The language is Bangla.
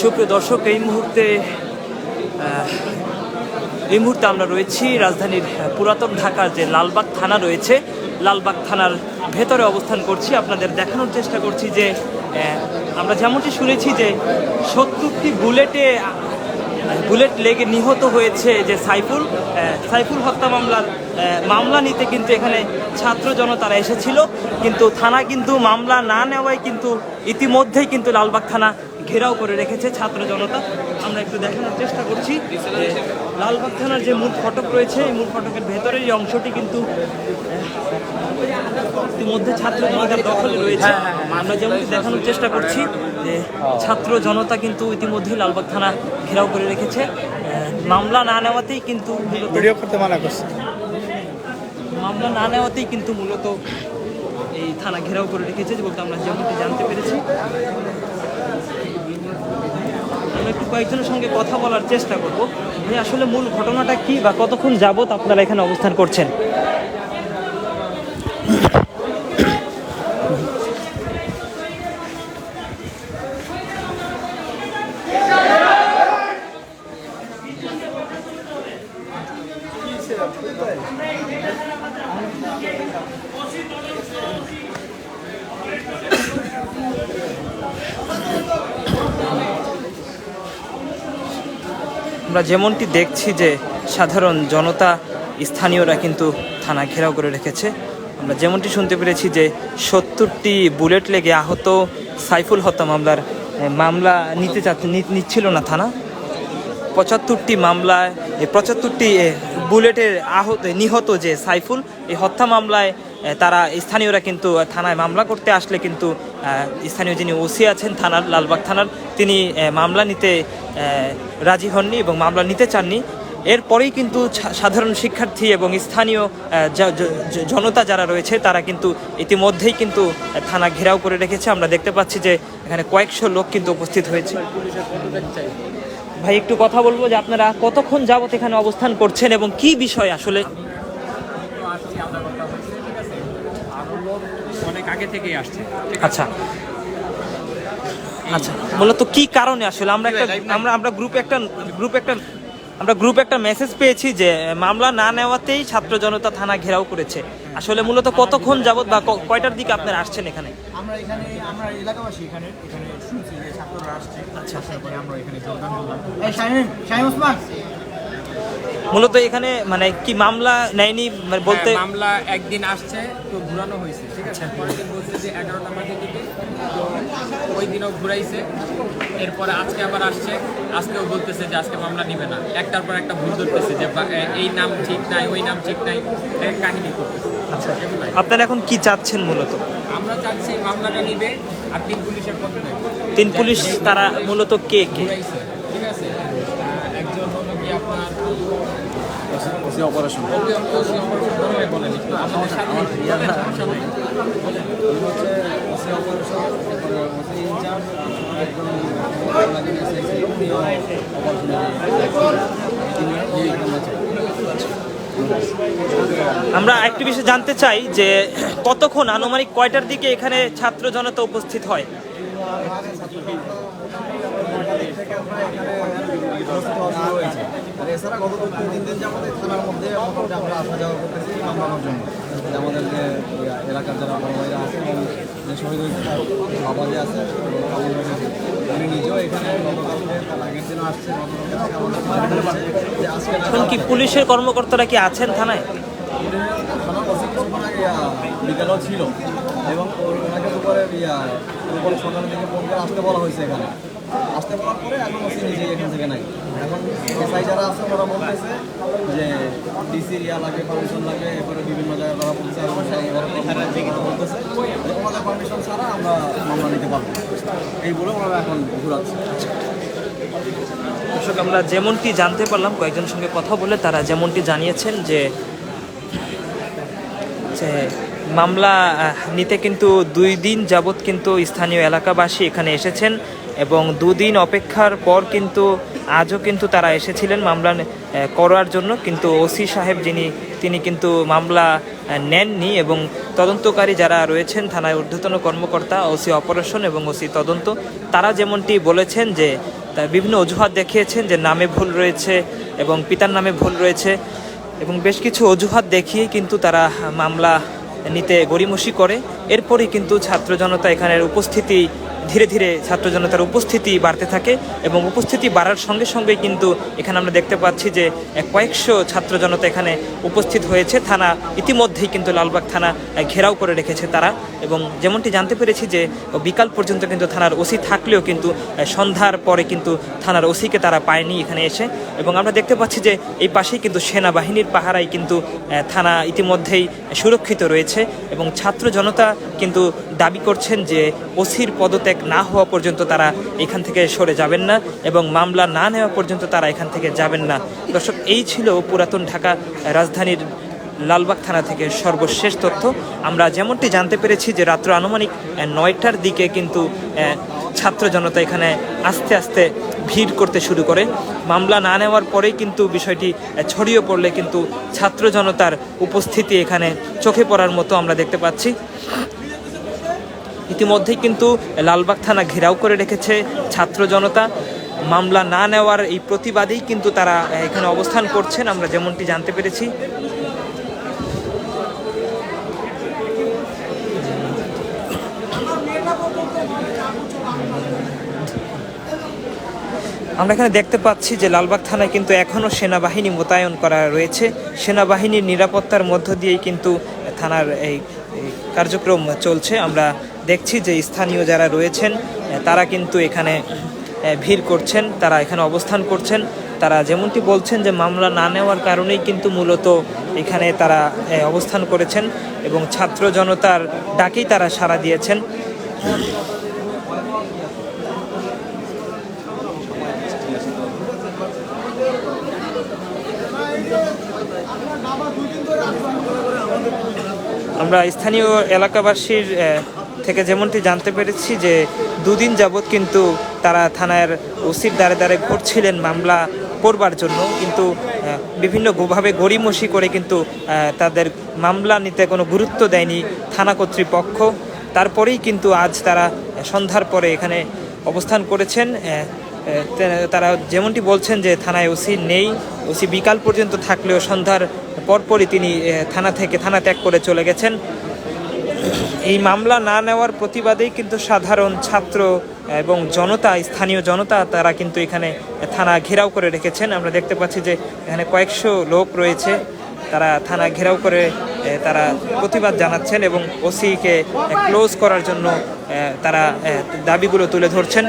সুপ্রিয় দর্শক, এই মুহূর্তে এই মুহূর্তে আমরা রয়েছি রাজধানীর পুরাতন ঢাকার যে লালবাগ থানা রয়েছে। লালবাগ থানার ভেতরে অবস্থান করছি। আপনাদের দেখানোর চেষ্টা করছি যে আমরা যেমনটি শুনেছি যে, সত্তরটি বুলেটে বুলেট লেগে নিহত হয়েছে যে সাইফুল। সাইফুল হত্যা মামলার মামলা নিতে কিন্তু এখানে ছাত্র জনতারা এসেছিল। কিন্তু থানা কিন্তু মামলা না নেওয়ায় কিন্তু ইতিমধ্যেই কিন্তু লালবাগ থানা ঘেরাও করে রেখেছে ছাত্র জনতা। আমরা একটু দেখানোর চেষ্টা করছি যে লালবাগ থানার যে মূল ফটক রয়েছে এই মূল ফটকের ভেতরের এই অংশটি কিন্তু ইতিমধ্যে ছাত্র জনতার দখলে রয়েছে। আমরা যেমনটি দেখানোর চেষ্টা করছি যে ছাত্র জনতা কিন্তু ইতিমধ্যেই লালবাগ থানা ঘেরাও করে রেখেছে। মামলা না নেওয়াতেই কিন্তু ভিডিও করতে মানা করছে। মামলা না নেওয়াতেই কিন্তু মূলত এই থানা ঘেরাও করে রেখেছে বলতে আমরা যেমনটি জানতে পেরেছি। একটু কয়েকজনের সঙ্গে কথা বলার চেষ্টা করব। যে আসলে মূল ঘটনাটা কি বা কতক্ষণ যাবত আপনারা এখানে অবস্থান করছেন? আমরা যেমনটি দেখছি যে সাধারণ জনতা স্থানীয়রা কিন্তু থানা ঘেরাও করে রেখেছে, আমরা যেমনটি শুনতে পেরেছি যে সত্তরটি বুলেট লেগে আহত সাইফুল হত্যা মামলার মামলা নিতে নিচ্ছিল না থানা। পঁচাত্তরটি মামলায় পঁচাত্তরটি বুলেটের আহত, নিহত যে সাইফুল, এই হত্যা মামলায় তারা স্থানীয়রা কিন্তু থানায় মামলা করতে আসলে কিন্তু স্থানীয় যিনি ওসি আছেন থানার, লালবাগ থানার, তিনি মামলা নিতে রাজি হননি এবং মামলা নিতে চাননি। এরপরেই কিন্তু সাধারণ শিক্ষার্থী এবং স্থানীয় জনতা যারা রয়েছে, তারা কিন্তু ইতিমধ্যেই কিন্তু থানা ঘেরাও করে রেখেছে। আমরা দেখতে পাচ্ছি যে এখানে কয়েকশো লোক কিন্তু উপস্থিত হয়েছে। ভাই, একটু কথা বলব যে আপনারা কতক্ষণ যাবত এখানে অবস্থান করছেন এবং কি বিষয় আসলে? অনেক আগে থেকেই আসছে। আচ্ছা। আচ্ছা মূলত কি কারণে আসলে আমরা একটা আমরা আমরা গ্রুপে একটা গ্রুপে একটা আমরা গ্রুপে একটা মেসেজ পেয়েছি যে মামলা না নেওয়াতেই ছাত্র জনতা থানা ঘেরাও করেছে। আসলে মূলত কতক্ষণ যাবত বা ক- কয়টার দিকে আপনারা আসছেন এখানে? আমরা এখানে আমরা এলাকাবাসী এখানে এখানে শুনছি যে ছাত্ররা আসছে। আচ্ছা। আমরা এখানে যোগদান করলাম। এই শাহিন শাহিন ওসমান! মূলত এখানে মানে কি মামলা নেয়নি মানে বলতে হ্যাঁ, মামলা একদিন আসছে তো ঘুরানো হয়েছে ঠিক আছে? পরের দিন বলছে যে এগারোটা বাজে দিকে তো ওই দিনও ঘুরাইছে এরপরে আজকে আবার আসছে আজকেও বলতেছে যে আজকে মামলা নিবে না। একটার পর একটা ভুল ধরতেছে যে এই নাম ঠিক নাই ওই নাম ঠিক নাই কাহিনী করতেছে। এগুলাই। আপনারা এখন কি চাচ্ছেন মূলত? আমরা চাচ্ছি মামলাটা নিবে আর তিন পুলিশের পক্ষে তিন পুলিশ তারা মূলত কে কে? ঠিক আছে? আপনার অপারেশন। আমরা একটু বিষয় জানতে চাই যে কতক্ষণ আনুমানিক কয়টার দিকে এখানে ছাত্র জনতা উপস্থিত হয়? এছাড়া গত দু তিন দিন মধ্যে মোটামুটি আমরা আসা যাওয়া করতেছি জন্য আমাদের যে এলাকার যারা বড় আছে যে শহীদ হয়েছে বাবা যে আছে উনি নিজেও এখানে আসছে কি পুলিশের কর্মকর্তারা কি আছেন থানায়? বিকালেও ছিল এবং ওনাকে দুপুরে সকালের দিকে ফোন করে আসতে বলা হয়েছে এখানে আসতে বলার পরে এখন ওসি এখান থেকে নাই এখন এসআই যারা আছে ওরা বলতেছে যে ডিসির ইয়া লাগে পারমিশন লাগে, এরপরে বিভিন্ন জায়গায় তারা বলছে আর ওরা বলতেছে। যে তোমাদের পারমিশন ছাড়া আমরা মামলা নিতে পারব এই বলে ওরা এখন ঘুরাচ্ছে। দর্শক, আমরা যেমনটি জানতে পারলাম, কয়েকজনের সঙ্গে কথা বলে তারা যেমনটি জানিয়েছেন যে মামলা নিতে কিন্তু দুই দিন যাবৎ কিন্তু স্থানীয় এলাকাবাসী এখানে এসেছেন। এবং দুদিন অপেক্ষার পর কিন্তু আজও কিন্তু তারা এসেছিলেন মামলা করার জন্য। কিন্তু ওসি সাহেব যিনি, তিনি কিন্তু মামলা নেননি এবং তদন্তকারী যারা রয়েছেন থানায় ঊর্ধ্বতন কর্মকর্তা, ওসি অপারেশন এবং ওসি তদন্ত, তারা যেমনটি বলেছেন যে বিভিন্ন অজুহাত দেখিয়েছেন যে নামে ভুল রয়েছে এবং পিতার নামে ভুল রয়েছে এবং বেশ কিছু অজুহাত দেখিয়ে কিন্তু তারা মামলা নিতে গড়িমসি করে। এরপরই কিন্তু ছাত্র জনতা এখানের উপস্থিতি ধীরে ধীরে ছাত্র জনতার উপস্থিতি বাড়তে থাকে এবং উপস্থিতি বাড়ার সঙ্গে সঙ্গে কিন্তু এখানে আমরা দেখতে পাচ্ছি যে কয়েকশো ছাত্র জনতা এখানে উপস্থিত হয়েছে। থানা ইতিমধ্যেই কিন্তু লালবাগ থানা ঘেরাও করে রেখেছে তারা এবং যেমনটি জানতে পেরেছি যে বিকাল পর্যন্ত কিন্তু থানার ওসি থাকলেও কিন্তু সন্ধ্যার পরে কিন্তু থানার ওসিকে তারা পায়নি এখানে এসে এবং আমরা দেখতে পাচ্ছি যে এই পাশেই কিন্তু সেনাবাহিনীর পাহারায় কিন্তু থানা ইতিমধ্যেই সুরক্ষিত রয়েছে এবং ছাত্র জনতা কিন্তু দাবি করছেন যে ওসির পদত্যাগ না হওয়া পর্যন্ত তারা এখান থেকে সরে যাবেন না এবং মামলা না নেওয়া পর্যন্ত তারা এখান থেকে যাবেন না। দর্শক, এই ছিল পুরাতন ঢাকা রাজধানীর লালবাগ থানা থেকে সর্বশেষ তথ্য। আমরা যেমনটি জানতে পেরেছি যে রাত্র আনুমানিক নয়টার দিকে কিন্তু ছাত্র জনতা এখানে আস্তে আস্তে ভিড় করতে শুরু করে। মামলা না নেওয়ার পরেই কিন্তু বিষয়টি ছড়িয়ে পড়লে কিন্তু ছাত্র জনতার উপস্থিতি এখানে চোখে পড়ার মতো আমরা দেখতে পাচ্ছি। ইতিমধ্যেই কিন্তু লালবাগ থানা ঘেরাও করে রেখেছে ছাত্র জনতা। মামলা না নেওয়ার এই প্রতিবাদেই কিন্তু তারা এখানে অবস্থান করছেন, আমরা যেমনটি জানতে পেরেছি। আমরা এখানে দেখতে পাচ্ছি যে লালবাগ থানায় কিন্তু এখনও সেনাবাহিনী মোতায়েন করা রয়েছে। সেনাবাহিনীর নিরাপত্তার মধ্য দিয়েই কিন্তু থানার এই কার্যক্রম চলছে। আমরা দেখছি যে স্থানীয় যারা রয়েছেন তারা কিন্তু এখানে ভিড় করছেন, তারা এখানে অবস্থান করছেন। তারা যেমনটি বলছেন যে মামলা না নেওয়ার কারণেই কিন্তু মূলত এখানে তারা অবস্থান করেছেন এবং ছাত্র জনতার ডাকেই তারা সাড়া দিয়েছেন। আমরা স্থানীয় এলাকাবাসীর থেকে যেমনটি জানতে পেরেছি যে দুদিন যাবৎ কিন্তু তারা থানার ওসির দ্বারে দ্বারে ঘুরছিলেন মামলা করবার জন্য। কিন্তু আহ, বিভিন্ন ভাবে গড়িমসি করে কিন্তু তাদের মামলা নিতে কোনো গুরুত্ব দেয়নি থানা কর্তৃপক্ষ। তারপরেই কিন্তু আজ তারা সন্ধ্যার পরে এখানে অবস্থান করেছেন। তারা যেমনটি বলছেন যে থানায় ওসি নেই। ওসি বিকাল পর্যন্ত থাকলেও সন্ধ্যার পরপরই তিনি থানা থেকে থানা ত্যাগ করে চলে গেছেন। এই মামলা না নেওয়ার প্রতিবাদেই কিন্তু সাধারণ ছাত্র এবং জনতা, স্থানীয় জনতা, তারা কিন্তু এখানে থানা ঘেরাও করে রেখেছেন। আমরা দেখতে পাচ্ছি যে এখানে কয়েকশো লোক রয়েছে। তারা থানা ঘেরাও করে তারা প্রতিবাদ জানাচ্ছেন এবং ওসিকে ক্লোজ করার জন্য তারা দাবিগুলো তুলে ধরছেন।